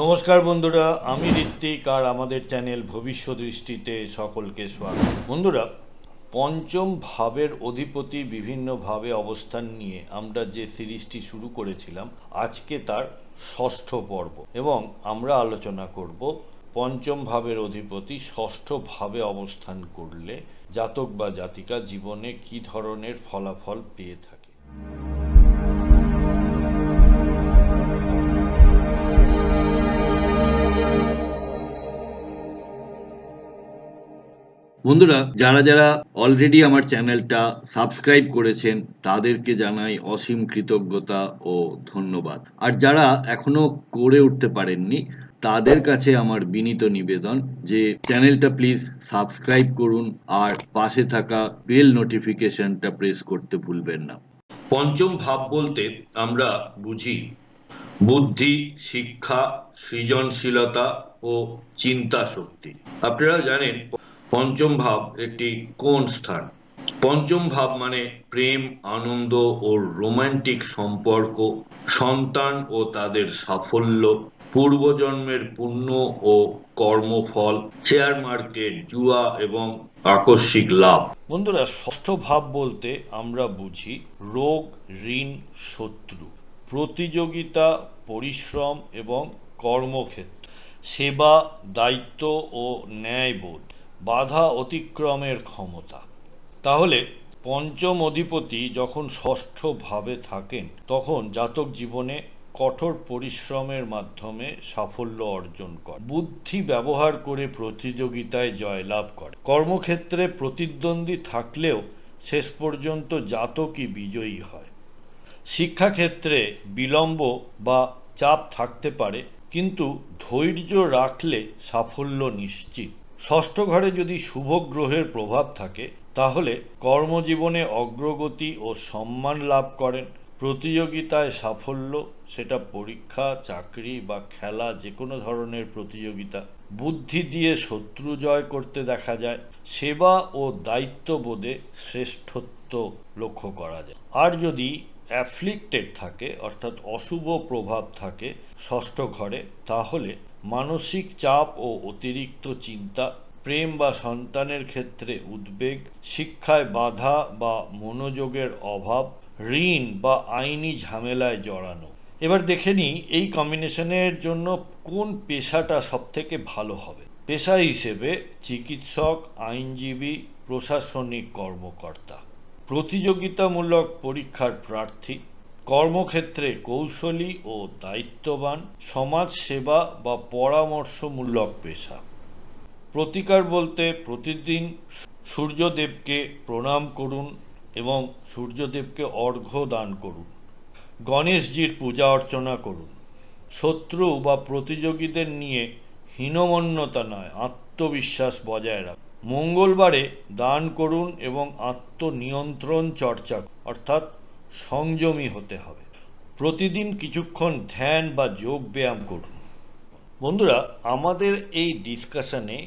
নমস্কার বন্ধুরা, আমি ঋত্বিক আর আমাদের চ্যানেল ভবিষ্যৎ দৃষ্টিতে সকলকে স্বাগত। বন্ধুরা, পঞ্চম ভাবের অধিপতি বিভিন্নভাবে অবস্থান নিয়ে আমরা যে সিরিজটি শুরু করেছিলাম, আজকে তার ষষ্ঠ পর্ব এবং আমরা আলোচনা করব পঞ্চম ভাবের অধিপতি ষষ্ঠ ভাবে অবস্থান করলে জাতক বা জাতিকা জীবনে কী ধরনের ফলাফল পেয়ে থাকে। বন্ধুরা, যারা যারা অলরেডি আমার চ্যানেলটা সাবস্ক্রাইব করেছেন, তাদেরকে জানাই অসীম কৃতজ্ঞতা ও ধন্যবাদ। আর যারা এখনও করে উঠতে পারেননি, তাদের কাছে আমার বিনীত নিবেদন যে চ্যানেলটা প্লিজ সাবস্ক্রাইব করুন আর পাশে থাকা বেল নোটিফিকেশনটা প্রেস করতে ভুলবেন না। পঞ্চম ভাব বলতে আমরা বুঝি, বুদ্ধি, শিক্ষা, সৃজনশীলতা ও চিন্তা শক্তি আপনারা জানেন পঞ্চম ভাব একটি কোন স্থান? পঞ্চম ভাব মানে প্রেম, আনন্দ ও রোমান্টিক সম্পর্ক, সন্তান ও তাদের সাফল্য, পূর্বজন্মের পুণ্য ও কর্মফল, শেয়ার মার্কেট, জুয়া এবং আকস্মিক লাভ। বন্ধুরা, ষষ্ঠ ভাব বলতে আমরা বুঝি রোগ, ঋণ, শত্রু, প্রতিযোগিতা, পরিশ্রম এবং কর্মক্ষেত্র, সেবা, দায়িত্ব ও ন্যায়বোধ। বাধা অতিক্রমের ক্ষমতা। তাহলে পঞ্চম অধিপতি যখন ষষ্ঠ ভাবে থাকেন, তখন জাতক জীবনে কঠোর পরিশ্রমের মাধ্যমে সাফল্য অর্জন করে বুদ্ধি ব্যবহার করে প্রতিযোগিতায় জয়লাভ করে কর্মক্ষেত্রে প্রতিদ্বন্দ্বী থাকলেও শেষ পর্যন্ত জাতকই বিজয়ী হয়। শিক্ষাক্ষেত্রে বিলম্ব বা চাপ থাকতে পারে, কিন্তু ধৈর্য রাখলে সাফল্য নিশ্চিত। ষষ্ঠ ঘরে যদি শুভ গ্রহের প্রভাব থাকে, তাহলে কর্মজীবনে অগ্রগতি ও সম্মান লাভ করেন। প্রতিযোগিতায় সাফল্য, সেটা পরীক্ষা, চাকরি বা খেলা যে কোনো ধরনের প্রতিযোগিতা। বুদ্ধি দিয়ে শত্রু জয় করতে দেখা যায়। সেবা ও দায়িত্ববোধে শ্রেষ্ঠত্ব লক্ষ্য করা যায়। আর যদি অ্যাফ্লিক্টেড থাকে, অর্থাৎ অশুভ প্রভাব থাকে ষষ্ঠ ঘরে, তাহলে মানসিক চাপ ও অতিরিক্ত চিন্তা, প্রেম বা সন্তানের ক্ষেত্রে উদ্বেগ, শিক্ষায় বাধা বা মনোযোগের অভাব, ঋণ বা আইনি ঝামেলায় জড়ানো। এবার দেখে নিই এই কম্বিনেশনের জন্য কোন পেশাটা সবথেকে ভালো হবে। পেশা হিসেবে চিকিৎসক, আইনজীবী, প্রশাসনিক কর্মকর্তা। প্রতিযোগিতামূলক পরীক্ষার প্রার্থী, কর্মক্ষেত্রে কৌশলী ও দায়িত্ববান সমাজ সেবা বা পরামর্শমূলক পেশা। প্রতিকার বলতে প্রতিদিন সূর্যদেবকে প্রণাম করুন এবং সূর্যদেবকে অর্ঘ্য দান করুন। গণেশজির পূজা অর্চনা করুন। শত্রু বা প্রতিযোগীদের নিয়ে হীনমন্যতা নয়, আত্মবিশ্বাস বজায় রাখুন। মঙ্গলবারে দান করুন এবং আত্মনিয়ন্ত্রণ চর্চা অর্থাৎ সংযমী হতে হবে। প্রতিদিন কিছুক্ষণ ধ্যান বা যোগ ব্যায়াম করুন। বন্ধুরা, আমাদের এই ডিসকাশনে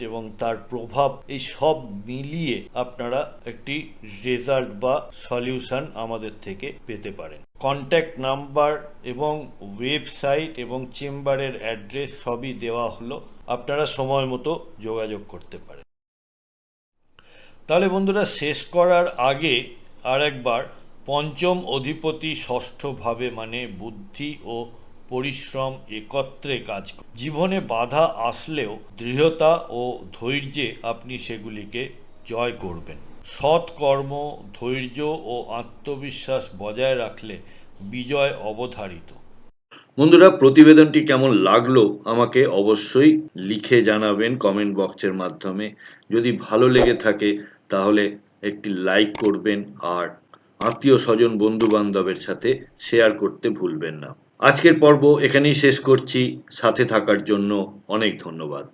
এবং তার প্রভাব, এই সব মিলিয়ে আপনারা একটি রেজাল্ট বা সলিউশন আমাদের থেকে পেতে পারেন। কন্ট্যাক্ট নাম্বার এবং ওয়েবসাইট এবং চেম্বারের অ্যাড্রেস সবই দেওয়া হলো। আপনারা সময় মতো যোগাযোগ করতে পারেন। তাহলে বন্ধুরা, শেষ করার আগে আরেকবার পঞ্চম অধিপতি ষষ্ঠভাবে মানে বুদ্ধি ও পরিশ্রম একত্রে কাজ জীবনে বাধা আসলেও দৃঢ়তা ও ধৈর্যে আপনি সেগুলিকে জয় করবেন। সৎ কর্ম ধৈর্য ও আত্মবিশ্বাস বজায় রাখলে বিজয় অবধারিত। বন্ধুরা, প্রতিবেদনটি কেমন লাগল আমাকে অবশ্যই লিখে জানাবেন কমেন্ট বক্সের মাধ্যমে। যদি ভালো লেগে থাকে, তাহলে একটি লাইক করবেন আর আত্মীয় স্বজন বন্ধু বান্ধবের সাথে শেয়ার করতে ভুলবেন না। আজকের পর্ব এখানেই শেষ করছি। সাথে থাকার জন্য অনেক ধন্যবাদ।